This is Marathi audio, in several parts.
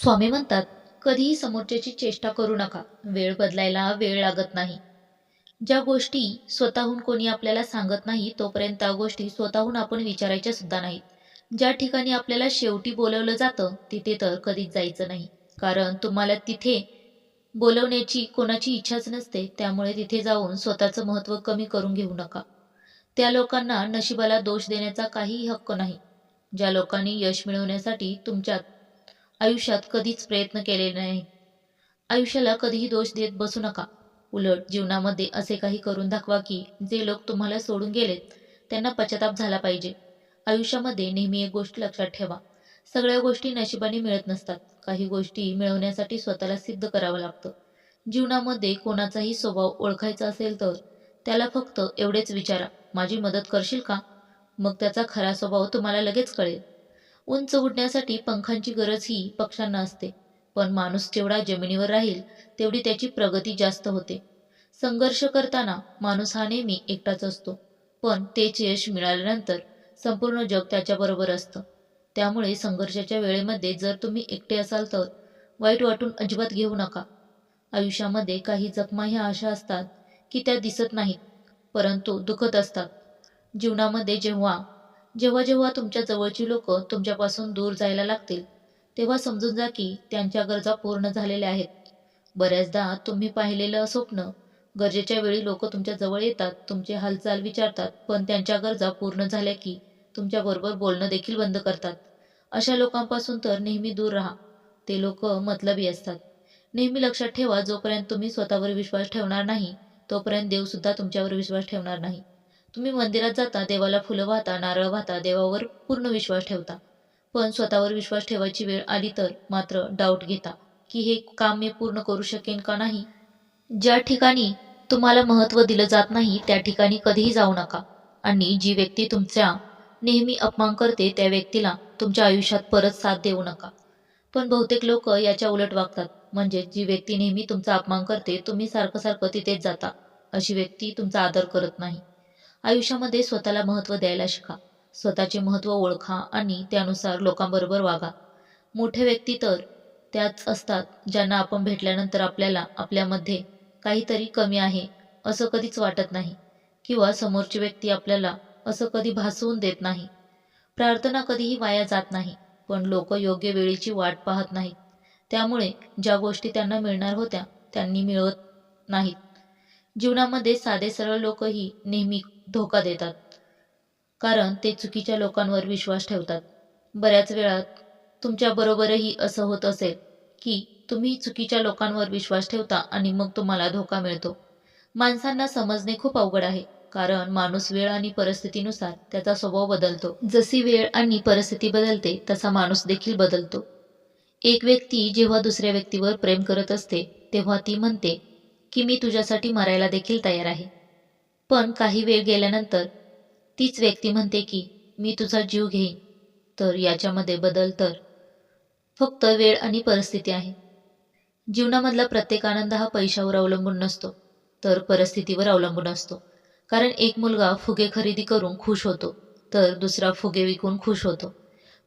स्वामी म्हणतात कधीही समोरच्याची चेष्टा करू नका. वेळ बदलायला वेळ लागत नाही. ज्या गोष्टी स्वतःहून कोणी आपल्याला सांगत नाही तोपर्यंत त्या गोष्टी स्वतःहून आपण विचारायच्या सुद्धा नाहीत. ज्या ठिकाणी आपल्याला शेवटी बोलवलं जातं तिथे तर कधीच जायचं नाही. कारण तुम्हाला तिथे बोलवण्याची कोणाची इच्छाच नसते त्यामुळे तिथे जाऊन स्वतःचं महत्त्व कमी करून घेऊ नका. त्या लोकांना नशिबाला दोष देण्याचा काहीही हक्क नाही. ज्या लोकांनी यश मिळवण्यासाठी तुमच्यात आयुष्यात कधीच प्रयत्न केले नाही. आयुष्याला कधीही दोष देत बसू नका. उलट जीवनामध्ये असे काही करून दाखवा की जे लोक तुम्हाला सोडून गेलेत त्यांना पश्चाताप झाला पाहिजे. आयुष्यामध्ये नेहमी एक गोष्ट लक्षात ठेवा. सगळ्या गोष्टी नशिबाने मिळत नसतात. काही गोष्टी मिळवण्यासाठी स्वतःला सिद्ध करावं लागतं. जीवनामध्ये कोणाचाही स्वभाव ओळखायचा असेल तर त्याला फक्त एवढेच विचारा. माझी मदत करशील का? मग त्याचा खरा स्वभाव तुम्हाला लगेच कळेल. उंच उडण्यासाठी पंखांची गरज ही पक्ष्यांना असते. पण माणूस जेवढा जमिनीवर राहील तेवढी त्याची प्रगती जास्त होते. संघर्ष करताना माणूस हा नेहमी एकटाच असतो. पण तेच यश मिळाल्यानंतर संपूर्ण जग त्याच्याबरोबर असतं. त्यामुळे संघर्षाच्या वेळेमध्ये जर तुम्ही एकटे असाल तर वाईट वाटून अजिबात घेऊ नका. आयुष्यामध्ये काही जखमा ह्या अशा असतात की त्या दिसत नाहीत परंतु दुखत असतात. जीवनामध्ये जेव्हा जेव्हा जेव्हा तुमच्या जवळची लोक तुमच्यापासून दूर जायला लागतील तेव्हा समजून जा की त्यांच्या गरजा पूर्ण झालेल्या आहेत. बऱ्याचदा तुम्ही पाहिलेलं स्वप्न गरजेच्या वेळी लोक तुमच्या जवळ येतात तुमचे हालचाल विचारतात पण त्यांच्या गरजा पूर्ण झाल्या की तुमच्याबरोबर बोलणं देखील बंद करतात. अशा लोकांपासून तर नेहमी दूर राहा. ते लोक मतलबी असतात. नेहमी लक्षात ठेवा जोपर्यंत तुम्ही स्वतःवर विश्वास ठेवणार नाही तोपर्यंत देवसुद्धा तुमच्यावर विश्वास ठेवणार नाही. तुम्ही मंदिरात जाता देवाला फुलं वाहता नारळ वाहता देवावर पूर्ण विश्वास ठेवता. पण स्वतःवर विश्वास ठेवायची वेळ आली तर मात्र डाऊट घेता की हे काम मी पूर्ण करू शकेन का नाही? ज्या ठिकाणी तुम्हाला महत्त्व दिलं जात नाही त्या ठिकाणी कधीही जाऊ नका आणि जी व्यक्ती तुमच्या नेहमी अपमान करते त्या व्यक्तीला तुमच्या आयुष्यात परत साथ देऊ नका. पण बहुतेक लोक याच्या उलट वागतात म्हणजे जी व्यक्ती नेहमी तुमचा अपमान करते तुम्ही सारखं सारखं तिथेच जाता अशी व्यक्ती तुमचा आदर करत नाही. आयुष्यामध्ये स्वतःला महत्त्व द्यायला शिका. स्वतःचे महत्त्व ओळखा आणि त्यानुसार लोकांबरोबर वागा. मोठे व्यक्ती तर त्याच असतात ज्यांना आपण भेटल्यानंतर आपल्याला आपल्यामध्ये काहीतरी कमी आहे असं कधीच वाटत नाही किंवा समोरची व्यक्ती आपल्याला असं कधी भासवून देत नाही. प्रार्थना कधीही वाया जात नाही पण लोक योग्य वेळेची वाट पाहत नाहीत. त्यामुळे ज्या गोष्टी त्यांना मिळणार होत्या त्यांनी मिळवत नाहीत. जीवनामध्ये साधे सरळ लोकही नेहमी धोका देतात. कारण ते चुकीच्या लोकांवर विश्वास ठेवतात. बऱ्याच वेळात तुमच्याबरोबरही असं होत असेल की तुम्ही चुकीच्या लोकांवर विश्वास ठेवता आणि मग तुम्हाला धोका मिळतो. माणसांना समजणे खूप अवघड आहे कारण माणूस वेळ आणि परिस्थितीनुसार त्याचा स्वभाव बदलतो. जशी वेळ आणि परिस्थिती बदलते तसा माणूस देखील बदलतो. एक व्यक्ती जेव्हा दुसऱ्या व्यक्तीवर प्रेम करत असते तेव्हा ती म्हणते की मी तुझ्यासाठी मरायला देखील तयार आहे. पण काही वेळ गेल्यानंतर तीच व्यक्ती म्हणते की मी तुझा जीव घेईन. तर याच्यामध्ये बदल तर फक्त वेळ आणि परिस्थिती आहे. जीवनामधला प्रत्येक आनंद हा पैशावर अवलंबून नसतो तर परिस्थितीवर अवलंबून असतो. कारण एक मुलगा फुगे खरेदी करून खुश होतो तर दुसरा फुगे विकून खुश होतो.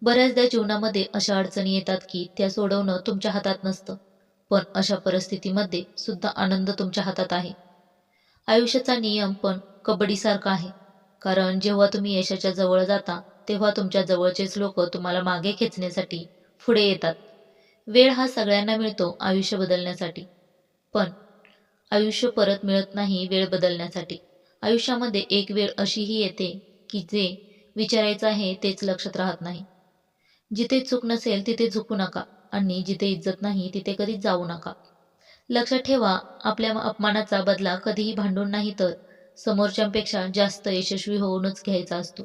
बऱ्याचदा जीवनामध्ये अशा अडचणी येतात की त्या सोडवणं तुमच्या हातात नसतं. पण अशा परिस्थितीमध्ये सुद्धा आनंद तुमच्या हातात आहे. आयुष्याचा नियम पण कबड्डीसारखा आहे. कारण जेव्हा तुम्ही यशाच्या जवळ जाता तेव्हा तुमच्या जवळचेच लोक तुम्हाला मागे खेचण्यासाठी पुढे येतात. वेळ हा सगळ्यांना मिळतो आयुष्य बदलण्यासाठी. पण आयुष्य परत मिळत नाही वेळ बदलण्यासाठी. आयुष्यामध्ये एक वेळ अशीही येते की जे विचारायचं आहे तेच लक्षात राहत नाही. जिथे चूक नसेल तिथे झुकू नका आणि जिथे इज्जत नाही तिथे कधीच जाऊ नका. लक्षात ठेवा आपल्या अपमानाचा बदला कधीही भांडून नाही तर. समोरच्यांपेक्षा जास्त यशस्वी होऊनच घ्यायचा असतो.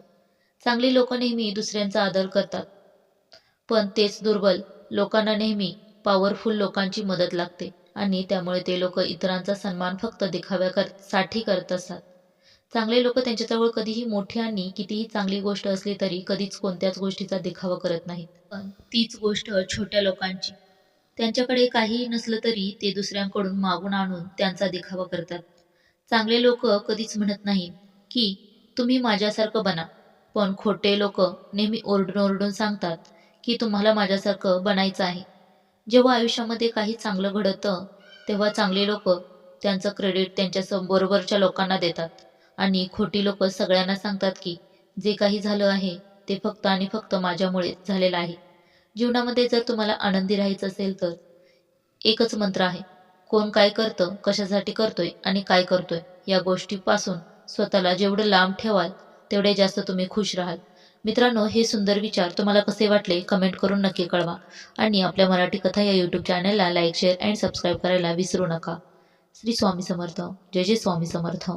चांगली लोक नेहमी दुसऱ्यांचा आदर करतात. पण तेच दुर्बल लोकांना नेहमी पॉवरफुल लोकांची मदत लागते आणि त्यामुळे ते लोक इतरांचा सन्मान फक्त देखाव्या कर साठी करत असतात. चांगले लोक त्यांच्याजवळ कधीही मोठी आणि कितीही चांगली गोष्ट असली तरी कधीच कोणत्याच गोष्टीचा दिखावा करत नाहीत. पण तीच गोष्ट छोट्या लोकांची. त्यांच्याकडे काहीही नसलं तरी ते दुसऱ्यांकडून मागून आणून त्यांचा दिखावा करतात. चांगले लोक कधीच म्हणत नाहीत की तुम्ही माझ्यासारखं बना. पण खोटे लोक नेहमी ओरडून ओरडून सांगतात की तुम्हाला माझ्यासारखं बनायचं आहे. जेव्हा आयुष्यामध्ये काही चांगलं घडतं तेव्हा चांगले लोक त्यांचं क्रेडिट त्यांच्या बरोबरच्या लोकांना देतात. आणि खोटी लोक सगळ्यांना सांगतात की जे काही झालं आहे ते फक्त आणि फक्त माझ्यामुळे झालेलं आहे. जीवनामध्ये जर तुम्हाला आनंदी राहायचं असेल तर एकच मंत्र आहे. कोण काय करतं कशासाठी करतोय आणि काय करतोय या गोष्टीपासून स्वतःला जेवढं लांब ठेवाल तेवढे जास्त तुम्ही खुश राहाल. मित्रांनो हे सुंदर विचार तुम्हाला कसे वाटले कमेंट करून नक्की कळवा. आणि आपल्या मराठी कथा या यूट्यूब चॅनलला लाईक शेअर अँड सबस्क्राईब करायला विसरू नका. श्री स्वामी समर्थ. जय जय स्वामी समर्थ.